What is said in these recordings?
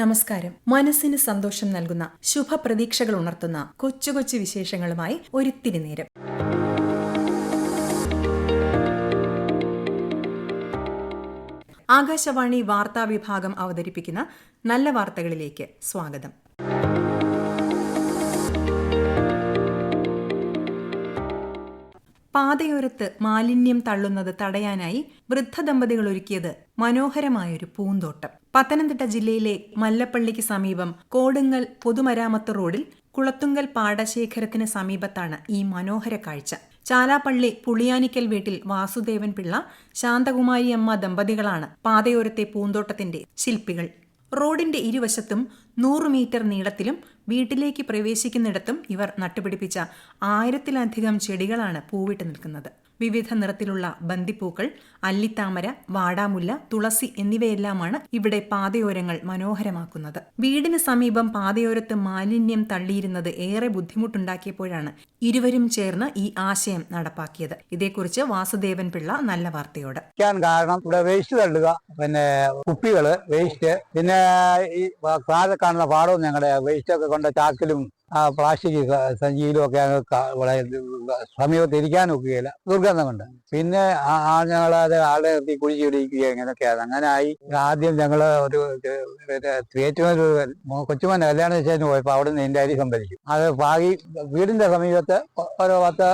നമസ്കാരം. മനസ്സിന് സന്തോഷം നൽകുന്ന ശുഭപ്രതീക്ഷകൾ ഉണർത്തുന്ന കൊച്ചു കൊച്ചു വിശേഷങ്ങളുമായി ഒരിത്തിരി നേരം. ആകാശവാണി വാർത്താ വിഭാഗം അവതരിപ്പിക്കുന്ന നല്ല വാർത്തകളിലേക്ക് സ്വാഗതം. പാതയോരത്ത് മാലിന്യം തള്ളുന്നത് തടയാനായി വൃദ്ധദമ്പതികൾ ഒരുക്കിയത് മനോഹരമായൊരു പൂന്തോട്ടം. പത്തനംതിട്ട ജില്ലയിലെ മല്ലപ്പള്ളിക്ക് സമീപം കോടുങ്ങൽ പൊതുമരാമത്ത് റോഡിൽ കുളത്തുങ്കൽ പാടശേഖരത്തിന് സമീപത്താണ് ഈ മനോഹര കാഴ്ച. ചാലാപ്പള്ളി പുളിയാനിക്കൽ വീട്ടിൽ വാസുദേവൻ പിള്ള ശാന്തകുമാരി അമ്മ ദമ്പതികളാണ് പാതയോരത്തെ പൂന്തോട്ടത്തിന്റെ ശില്പികൾ. റോഡിന്റെ ഇരുവശത്തും നൂറ് മീറ്റർ നീളത്തിലും വീട്ടിലേക്ക് പ്രവേശിക്കുന്നിടത്തും ഇവർ നട്ടുപിടിപ്പിച്ച ആയിരത്തിലധികം ചെടികളാണ് പൂവിട്ട് നിൽക്കുന്നത്. വിവിധ നിറത്തിലുള്ള ബന്ദിപ്പൂക്കൾ അല്ലിത്താമര വാടാമുല്ല തുളസി എന്നിവയെല്ലാമാണ് ഇവിടെ പാതയോരങ്ങൾ മനോഹരമാക്കുന്നത്. വീടിന് സമീപം പാതയോരത്ത് മാലിന്യം തള്ളിയിരുന്നത് ഏറെ ബുദ്ധിമുട്ടുണ്ടാക്കിയപ്പോഴാണ് ഇരുവരും ചേർന്ന് ഈ ആശയം നടപ്പാക്കിയത്. ഇതേക്കുറിച്ച് വാസുദേവൻ പിള്ള നല്ല വാർത്തയോട്. കാരണം ഇവിടെ വേസ്റ്റ് തള്ളുക പിന്നെ കുപ്പികൾ വേസ്റ്റ് പിന്നെ ഈ കാണുന്ന പാടവും ഞങ്ങളുടെ വേസ്റ്റ് ഒക്കെ കൊണ്ട് ചാക്കിലും ആ പ്ലാസ്റ്റിക് സഞ്ചിയിലും ഒക്കെ സമീപത്ത് ഇരിക്കാൻ ഒക്കുകയില്ല. ദുർഗന്ധം കൊണ്ട് പിന്നെ ആ- അത് ആളെ നിർത്തി കുഴിച്ചു ഇടിക്കുക ഇങ്ങനെയൊക്കെയാണ് അങ്ങനെ ആയി ആദ്യം ഞങ്ങൾ ഒരു ഏറ്റവും കൊച്ചുമോനെ കല്യാണ നിശ്ചയത്തിന് പോയപ്പോൾ അവിടെ നിന്ന് എന്റെ അരി സംഭരിക്കും അത് പാകി വീടിന്റെ സമീപത്ത് ഒരു പത്ത്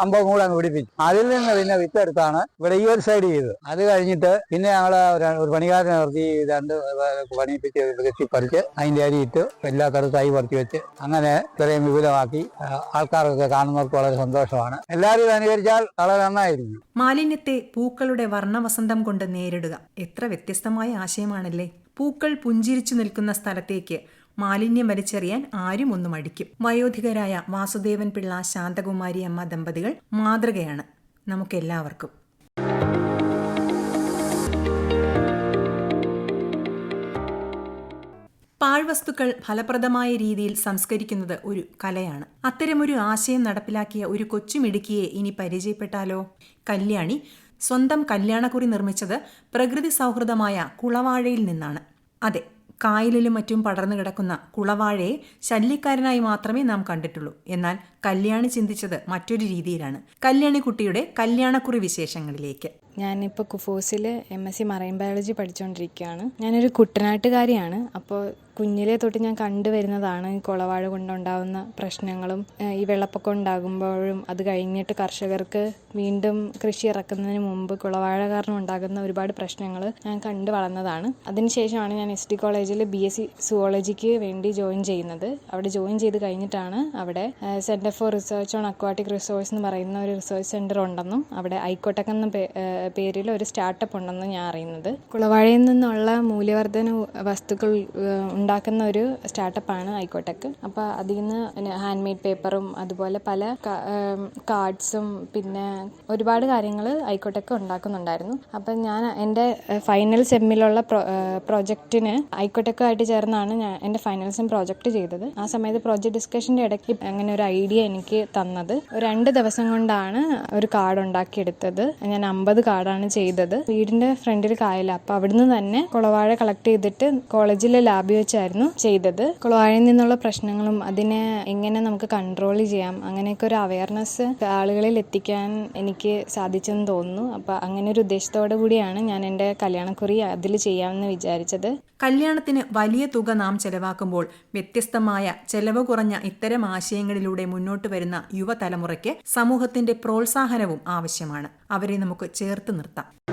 അമ്പത് കൂടെ അങ്ങ് പിടിപ്പിച്ചു. അതിൽ നിന്ന് പിന്നെ വിത്തെടുത്താണ് ഇവിടെ ഈ ഒരു സൈഡ് ചെയ്തത്. അത് കഴിഞ്ഞിട്ട് പിന്നെ ഞങ്ങൾ ഒരു പണിക്കാരനെ നിർത്തി രണ്ട് പണിപ്പിച്ച് കെട്ടി പറിച്ച് അതിന്റെ അരി ഇട്ട് എല്ലാ തരം തൈ പറിച്ചു വെച്ച് അങ്ങനെ ഇത്രയും വിപുലമാക്കി ആൾക്കാർക്കൊക്കെ കാണുന്നവർക്ക് വളരെ സന്തോഷമാണ്. എല്ലാവരും അനുകരിച്ചാൽ വളരെ നന്നായിരിക്കും. മാലിന്യത്തെ പൂക്കളുടെ വർണവസന്തം കൊണ്ട് നേരിടുക. എത്ര വ്യത്യസ്തമായ ആശയമാണല്ലേ? പൂക്കൾ പുഞ്ചിരിച്ചു നിൽക്കുന്ന സ്ഥലത്തേക്ക് മാലിന്യം വലിച്ചെറിയാൻ ആരും ഒന്നും അടിക്കും വയോധികരായ വാസുദേവൻ പിള്ള ശാന്തകുമാരി അമ്മ ദമ്പതികൾ മാതൃകയാണ് നമുക്കെല്ലാവർക്കും. പാഴ്വസ്തുക്കൾ ഫലപ്രദമായ രീതിയിൽ സംസ്കരിക്കുന്നത് ഒരു കലയാണ്. അത്തരമൊരു ആശയം നടപ്പിലാക്കിയ ഒരു കൊച്ചുമിടുക്കിയെ ഇനി പരിചയപ്പെട്ടാലോ? കല്യാണി സ്വന്തം കല്യാണക്കുറി നിർമ്മിച്ചത് പ്രകൃതി സൗഹൃദമായ കുളവാഴയിൽ നിന്നാണ്. അതെ കായലിലും മറ്റും പടർന്നു കിടക്കുന്ന കുളവാഴയെ ശല്യക്കാരനായി മാത്രമേ നാം കണ്ടിട്ടുള്ളൂ. എന്നാൽ കല്യാണി ചിന്തിച്ചത് മറ്റൊരു രീതിയിലാണ്. കല്യാണിക്കുട്ടിയുടെ കല്യാണക്കുറി വിശേഷങ്ങളിലേക്ക്. ഞാനിപ്പോൾ കുഫോസിൽ M S C marine biology പഠിച്ചുകൊണ്ടിരിക്കുകയാണ് ഞാനൊരു കുട്ടനാട്ടുകാരിയാണ്. അപ്പോൾ കുഞ്ഞിലെ തൊട്ട് ഞാൻ കണ്ടുവരുന്നതാണ് ഈ കുളവാഴ കൊണ്ടുണ്ടാകുന്ന പ്രശ്നങ്ങളും ഈ വെള്ളപ്പൊക്കം ഉണ്ടാകുമ്പോഴും അത് കഴിഞ്ഞിട്ട് കർഷകർക്ക് വീണ്ടും കൃഷി ഇറക്കുന്നതിന് മുമ്പ് കുളവാഴ കാരണം ഉണ്ടാകുന്ന ഒരുപാട് പ്രശ്നങ്ങൾ ഞാൻ കണ്ടു വളർന്നതാണ്. അതിനുശേഷമാണ് ഞാൻ എസ് ഡി കോളേജിൽ ബി എസ് സി സുവോളജിക്ക് വേണ്ടി ജോയിൻ ചെയ്യുന്നത്. അവിടെ ജോയിൻ ചെയ്ത് കഴിഞ്ഞിട്ടാണ് അവിടെ centre for research on aquatic resource എന്ന് പറയുന്ന ഒരു റിസർച്ച് സെന്റർ ഉണ്ടെന്നും അവിടെ ഐക്കോട്ടക് എന്ന പേ- ഏഹ് പേരിൽ ഒരു സ്റ്റാർട്ടപ്പ് ഉണ്ടെന്ന് ഞാൻ അറിയുന്നത്. കുളവാഴയിൽ നിന്നുള്ള മൂല്യവർദ്ധന വസ്തുക്കൾ ഉണ്ടാക്കുന്ന ഒരു സ്റ്റാർട്ടപ്പാണ് ഐക്കോട്ടക് അപ്പോൾ അതിൽ നിന്ന് ഹാൻഡ് മെയ്ഡ് പേപ്പറും അതുപോലെ പല കാർഡ്സും പിന്നെ ഒരുപാട് കാര്യങ്ങൾ ഐക്കോട്ടക് ഉണ്ടാക്കുന്നുണ്ടായിരുന്നു. അപ്പം ഞാൻ എന്റെ ഫൈനൽ സെമ്മിലുള്ള പ്രൊജക്റ്റിന് ഐക്കോട്ടക്കുമായിട്ട് ചേർന്നാണ് ഞാൻ എന്റെ ഫൈനൽ സെം പ്രോജക്റ്റ് ചെയ്തത്. ആ സമയത്ത് പ്രോജക്റ്റ് ഡിസ്കഷന്റെ ഇടയ്ക്ക് അങ്ങനെ ഒരു ഐഡിയ എനിക്ക് തന്നത്. രണ്ട് ദിവസം കൊണ്ടാണ് ഒരു കാർഡ് ഉണ്ടാക്കിയെടുത്തത്. ഞാൻ അമ്പത് കാർഡാണ് ചെയ്തത്. വീടിന്റെ ഫ്രണ്ടിൽ കായല. അപ്പോൾ അവിടുന്ന് തന്നെ കുളവാഴ കളക്ട് ചെയ്തിട്ട് കോളേജിലെ ലാബിൽ വെച്ചായിരുന്നു ചെയ്തത്. കുളവാഴയിൽ നിന്നുള്ള പ്രശ്നങ്ങളും അതിനെ എങ്ങനെ നമുക്ക് കൺട്രോൾ ചെയ്യാം അങ്ങനെയൊക്കെ ഒരു അവയർനെസ് ആളുകളിൽ എത്തിക്കാൻ എനിക്ക് സാധിച്ചെന്ന് തോന്നുന്നു. അപ്പോൾ അങ്ങനെ ഒരു ഉദ്ദേശത്തോടു കൂടിയാണ് ഞാൻ എന്റെ കല്യാണക്കുറി അതിൽ ചെയ്യാമെന്ന് വിചാരിച്ചത്. കല്യാണത്തിന് വലിയ തുക നാം ചെലവാക്കുമ്പോൾ വ്യത്യസ്തമായ ചെലവ് കുറഞ്ഞ ഇത്തരം ആശയങ്ങളിലൂടെ മുന്നോട്ട് വരുന്ന യുവതലമുറയ്ക്ക് സമൂഹത്തിന്റെ പ്രോത്സാഹനവും ആവശ്യമാണ്. അവരെ നമുക്ക് ചേർത്ത് നിർത്താം.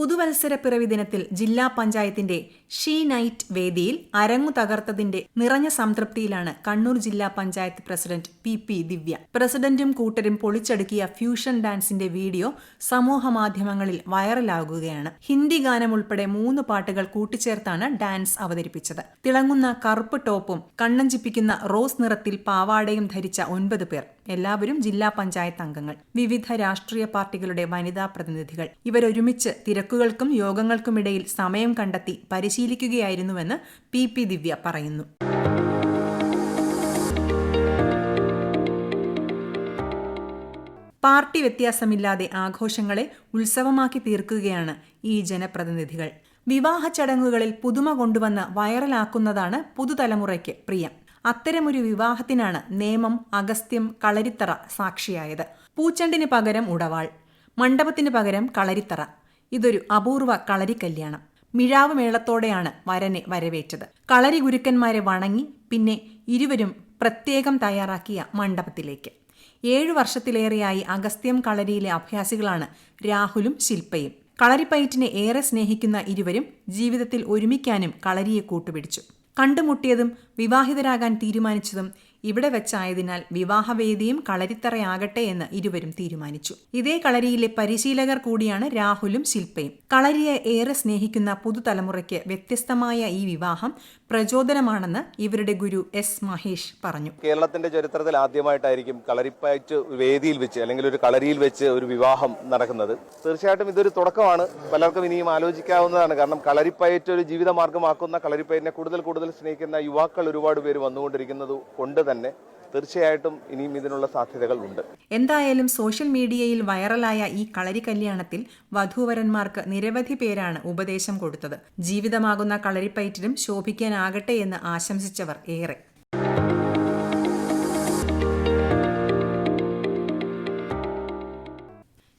പുതുവത്സര പിറവി ദിനത്തിൽ ജില്ലാ പഞ്ചായത്തിന്റെ ഷീ നൈറ്റ് വേദിയിൽ അരങ്ങു തകർത്തതിന്റെ നിറഞ്ഞ സംതൃപ്തിയിലാണ് കണ്ണൂർ ജില്ലാ panchayat president P P Divya. പ്രസിഡന്റും കൂട്ടരും പൊളിച്ചടുക്കിയ ഫ്യൂഷൻ ഡാൻസിന്റെ വീഡിയോ സമൂഹ മാധ്യമങ്ങളിൽ വൈറലാകുകയാണ്. ഹിന്ദി ഗാനം ഉൾപ്പെടെ മൂന്ന് പാട്ടുകൾ കൂട്ടിച്ചേർത്താണ് ഡാൻസ് അവതരിപ്പിച്ചത്. തിളങ്ങുന്ന കറുപ്പ് ടോപ്പും കണ്ണഞ്ചിപ്പിക്കുന്ന റോസ് നിറത്തിൽ പാവാടയും ധരിച്ച ഒൻപത് പേർ. എല്ലാവരും ജില്ലാ പഞ്ചായത്ത് അംഗങ്ങൾ. വിവിധ രാഷ്ട്രീയ പാർട്ടികളുടെ വനിതാ പ്രതിനിധികൾ. ഇവരൊരുമിച്ച് തിരക്കുകൾക്കും യോഗങ്ങൾക്കുമിടയിൽ സമയം കണ്ടെത്തി പരിശീലിക്കുകയായിരുന്നുവെന്ന് പി പി ദിവ്യ പറയുന്നു. പാർട്ടി വ്യത്യാസമില്ലാതെ ആഘോഷങ്ങളെ ഉത്സവമാക്കി തീർക്കുകയാണ് ഈ ജനപ്രതിനിധികൾ. വിവാഹ ചടങ്ങുകളിൽ പുതുമ കൊണ്ടുവന്ന് വൈറലാക്കുന്നതാണ് പുതുതലമുറയ്ക്ക് പ്രിയം. അത്തരമൊരു വിവാഹത്തിനാണ് നേമം അഗസ്ത്യം കളരിത്തറ സാക്ഷിയായത്. പൂച്ചണ്ടിന് പകരം ഉടവാൾ മണ്ഡപത്തിന് പകരം കളരിത്തറ. ഇതൊരു അപൂർവ കളരി കല്യാണം. മിഴാവ് മേളത്തോടെയാണ് വരനെ വരവേറ്റത്. കളരി ഗുരുക്കന്മാരെ വണങ്ങി പിന്നെ ഇരുവരും പ്രത്യേകം തയ്യാറാക്കിയ മണ്ഡപത്തിലേക്ക്. ഏഴു വർഷത്തിലേറെയായി അഗസ്ത്യം കളരിയിലെ അഭ്യാസികളാണ് രാഹുലും ശില്പയും. കളരിപ്പയറ്റിനെ ഏറെ സ്നേഹിക്കുന്ന ഇരുവരും ജീവിതത്തിൽ ഒരുമിക്കാനും കളരിയെ കൂട്ടുപിടിച്ചു. കണ്ടുമുട്ടിയതും വിവാഹിതരാകാൻ തീരുമാനിച്ചതും ഇവിടെ വെച്ചായതിനാൽ വിവാഹവേദിയും കളരിത്തറയാകട്ടെ എന്ന് ഇരുവരും തീരുമാനിച്ചു. ഇതേ കളരിയിലെ പരിശീലകർ കൂടിയാണ് രാഹുലും ശില്പയും. കളരിയെ ഏറെ സ്നേഹിക്കുന്ന പുതുതലമുറയ്ക്ക് വ്യത്യസ്തമായ ഈ വിവാഹം പ്രചോദനമാണെന്ന് ഇവരുടെ ഗുരു എസ് മഹേഷ് പറഞ്ഞു. കേരളത്തിന്റെ ചരിത്രത്തിൽ ആദ്യമായിട്ടായിരിക്കും കളരിപ്പയറ്റ് വേദിയിൽ വെച്ച് അല്ലെങ്കിൽ ഒരു കളരിയിൽ വെച്ച് ഒരു വിവാഹം നടക്കുന്നത്. തീർച്ചയായിട്ടും ഇതൊരു തുടക്കമാണ്. പലർക്കും ഇനിയും ആലോചിക്കാവുന്നതാണ്. കാരണം കളരിപ്പയറ്റ് ഒരു ജീവിതമാർഗമാക്കുന്ന കളരിപ്പയറ്റിനെ കൂടുതൽ കൂടുതൽ സ്നേഹിക്കുന്ന യുവാക്കൾ ഒരുപാട് പേര് വന്നുകൊണ്ടിരിക്കുന്നത് കൊണ്ട് തന്നെ തീർച്ചയായിട്ടും ഇനിയും ഇതിനുള്ള സാധ്യതകൾ ഉണ്ട് എന്തായാലും സോഷ്യൽ മീഡിയയിൽ വൈറലായ ഈ കളരി കല്യാണത്തിൽ വധൂവരന്മാർക്ക് നിരവധി പേരാണ് ഉപദേശം കൊടുത്തത്. ജീവിതമാകുന്ന കളരിപ്പയറ്റിലും ശോഭിക്കാനാകട്ടെ എന്ന് ആശംസിച്ചവർ ഏറെ.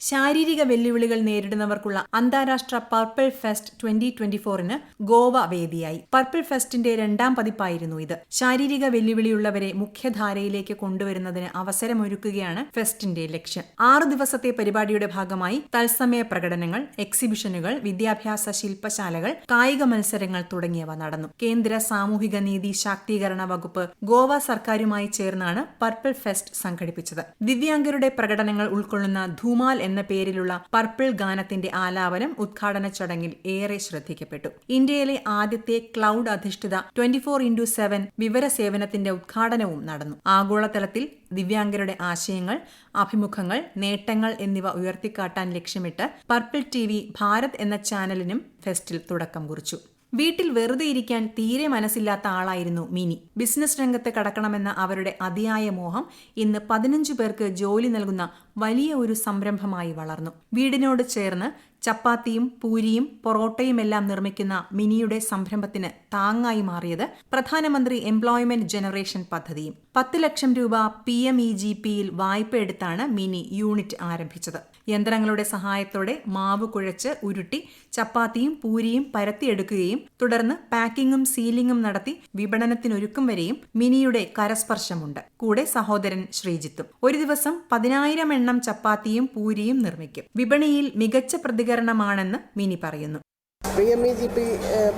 ശാരീരിക വെല്ലുവിളികൾ നേരിടുന്നവർക്കുള്ള അന്താരാഷ്ട്ര പർപ്പിൾ ഫെസ്റ്റ് ട്വന്റി ട്വന്റി ഫോറിന് ഗോവ വേദിയായി. പർപ്പിൾ ഫെസ്റ്റിന്റെ രണ്ടാം പതിപ്പായിരുന്നു ഇത്. ശാരീരിക വെല്ലുവിളിയുള്ളവരെ മുഖ്യധാരയിലേക്ക് കൊണ്ടുവരുന്നതിന് അവസരമൊരുക്കുകയാണ് ഫെസ്റ്റിന്റെ ലക്ഷ്യം. ആറു ദിവസത്തെ പരിപാടിയുടെ ഭാഗമായി തത്സമയ പ്രകടനങ്ങൾ എക്സിബിഷനുകൾ വിദ്യാഭ്യാസ ശില്പശാലകൾ കായിക മത്സരങ്ങൾ തുടങ്ങിയവ നടന്നു. കേന്ദ്ര സാമൂഹിക നീതി ശാക്തീകരണ വകുപ്പ് ഗോവ സർക്കാരുമായി ചേർന്നാണ് പർപ്പിൾ ഫെസ്റ്റ് സംഘടിപ്പിച്ചത്. ദിവ്യാംഗരുടെ പ്രകടനങ്ങൾ ഉൾക്കൊള്ളുന്ന ധൂമാൽ എന്ന പേരിലുള്ള പർപ്പിൾ ഗാനത്തിന്റെ ആലാപനം ഉദ്ഘാടന ചടങ്ങിൽ ഏറെ ശ്രദ്ധിക്കപ്പെട്ടു. ഇന്ത്യയിലെ ആദ്യത്തെ ക്ലൗഡ് അധിഷ്ഠിത ട്വന്റി ഫോർ ഇന്റു സെവൻ വിവര സേവനത്തിന്റെ ഉദ്ഘാടനവും നടന്നു. ആഗോളതലത്തിൽ ദിവ്യാംഗരുടെ ആശയങ്ങൾ അഭിമുഖങ്ങൾ നേട്ടങ്ങൾ എന്നിവ ഉയർത്തിക്കാട്ടാൻ ലക്ഷ്യമിട്ട് പർപ്പിൾ ടി ഭാരത് എന്ന ചാനലിനും ഫെസ്റ്റിൽ തുടക്കം കുറിച്ചു. വീട്ടിൽ വെറുതെ ഇരിക്കാൻ തീരെ മനസ്സില്ലാത്ത ആളായിരുന്നു മിനി. ബിസിനസ് രംഗത്ത് കടക്കണമെന്ന അവരുടെ അതിയായ മോഹം ഇന്ന് പതിനഞ്ചു പേർക്ക് ജോലി നൽകുന്ന വലിയ ഒരു സംരംഭമായി വളർന്നു. വീടിനോട് ചേർന്ന് ചപ്പാത്തിയും പൂരിയും പൊറോട്ടയും എല്ലാം നിർമ്മിക്കുന്ന മിനിയുടെ സംരംഭത്തിന് താങ്ങായി മാറിയത് പ്രധാനമന്ത്രി എംപ്ലോയ്മെന്റ് ജനറേഷൻ പദ്ധതിയും. പത്ത് ലക്ഷം രൂപ പി എം ഇ ജി പിയിൽ വായ്പ എടുത്താണ് മിനി യൂണിറ്റ് ആരംഭിച്ചത്. യന്ത്രങ്ങളുടെ സഹായത്തോടെ മാവ് കുഴച്ച് ഉരുട്ടി ചപ്പാത്തിയും പൂരിയും പരത്തിയെടുക്കുകയും തുടർന്ന് പാക്കിങ്ങും സീലിംഗും നടത്തി വിപണനത്തിനൊരുക്കും വരെയും മിനിയുടെ കരസ്പർശമുണ്ട്. കൂടെ സഹോദരൻ ശ്രീജിത്തും. ഒരു ദിവസം പതിനായിരം എണ്ണം ചപ്പാത്തിയും പൂരിയും നിർമ്മിക്കും. വിപണിയിൽ മികച്ച പ്രതികരണമാണെന്ന് മിനി പറയുന്നു. P M E G P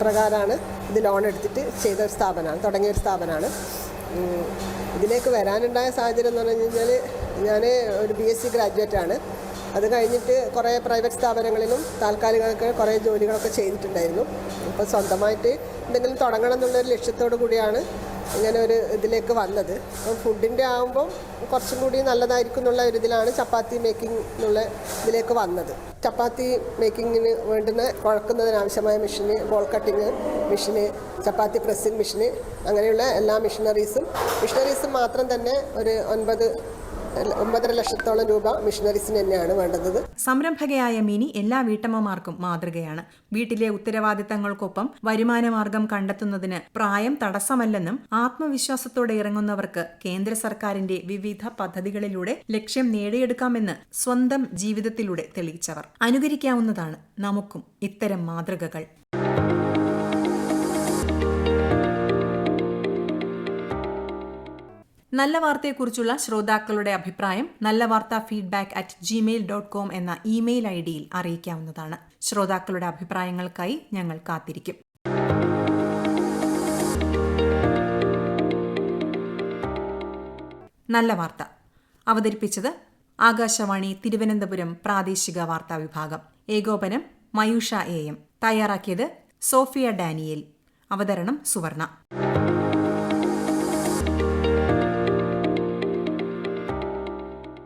പ്രകാരമാണ് ഇത് ലോൺ എടുത്തിട്ട് ചെയ്ത ഒരു സ്ഥാപനമാണ് തുടങ്ങിയ ഒരു സ്ഥാപനമാണ്. ഇതിലേക്ക് വരാനുണ്ടായ സാഹചര്യം എന്ന് പറഞ്ഞു കഴിഞ്ഞാൽ ഞാൻ ഒരു ബി എസ് സി ഗ്രാജുവേറ്റ് ആണ് അത് കഴിഞ്ഞിട്ട് കുറേ പ്രൈവറ്റ് സ്ഥാപനങ്ങളിലും താൽക്കാലികമൊക്കെ കുറേ ജോലികളൊക്കെ ചെയ്തിട്ടുണ്ടായിരുന്നു. അപ്പോൾ സ്വന്തമായിട്ട് എന്തെങ്കിലും തുടങ്ങണം എന്നുള്ളൊരു ലക്ഷ്യത്തോടു കൂടിയാണ് ഇങ്ങനെ ഒരു ഇതിലേക്ക് വന്നത്. അപ്പം ഫുഡിന്റെ ആകുമ്പം കുറച്ചും കൂടി നല്ലതായിരിക്കും എന്നുള്ള ഒരു ഇതിലാണ് ചപ്പാത്തി മേക്കിംഗ് എന്നുള്ള ഇതിലേക്ക് വന്നത്. ചപ്പാത്തി മേക്കിങ്ങിന് വേണ്ടുന്ന കുഴക്കുന്നതിനാവശ്യമായ machine ball cutting machine chapati pressing machine അങ്ങനെയുള്ള എല്ലാ മെഷീനറീസും. മെഷീനറീസും മാത്രം തന്നെ ഒരു ഒൻപത് ഒമ്പതര ലക്ഷത്തോളം രൂപ മിഷനറീസിന് തന്നെയാണ് വേണ്ടത്. സംരംഭകയായ മിനി എല്ലാ വീട്ടമ്മമാർക്കും മാതൃകയാണ്. വീട്ടിലെ ഉത്തരവാദിത്തങ്ങൾക്കൊപ്പം വരുമാനമാർഗം കണ്ടെത്തുന്നതിന് പ്രായം തടസ്സമല്ലെന്നും ആത്മവിശ്വാസത്തോടെ ഇറങ്ങുന്നവർക്ക് കേന്ദ്ര സർക്കാരിന്റെ വിവിധ പദ്ധതികളിലൂടെ ലക്ഷ്യം നേടിയെടുക്കാമെന്ന് സ്വന്തം ജീവിതത്തിലൂടെ തെളിയിച്ചവർ. അനുകരിക്കാവുന്നതാണ് നമുക്കും ഇത്തരം മാതൃകകൾ. നല്ല വാർത്തയെക്കുറിച്ചുള്ള ശ്രോതാക്കളുടെ അഭിപ്രായം നല്ല വാർത്ത feedback at Gmail dot com എന്ന ഇമെയിൽ ഐ ഡിയിൽ അറിയിക്കാവുന്നതാണ്. ശ്രോതാക്കളുടെ അഭിപ്രായങ്ങൾക്കായി ഞങ്ങൾ കാത്തിരിക്കും. നല്ല വാർത്ത. അവതരിപ്പിച്ചത് ആകാശവാണി തിരുവനന്തപുരം പ്രാദേശിക വാർത്താ വിഭാഗം. ഏകോപനം മയൂഷ എ എം. തയ്യാറാക്കിയത് സോഫിയ ഡാനിയേൽ. അവതരണം സുവർണ.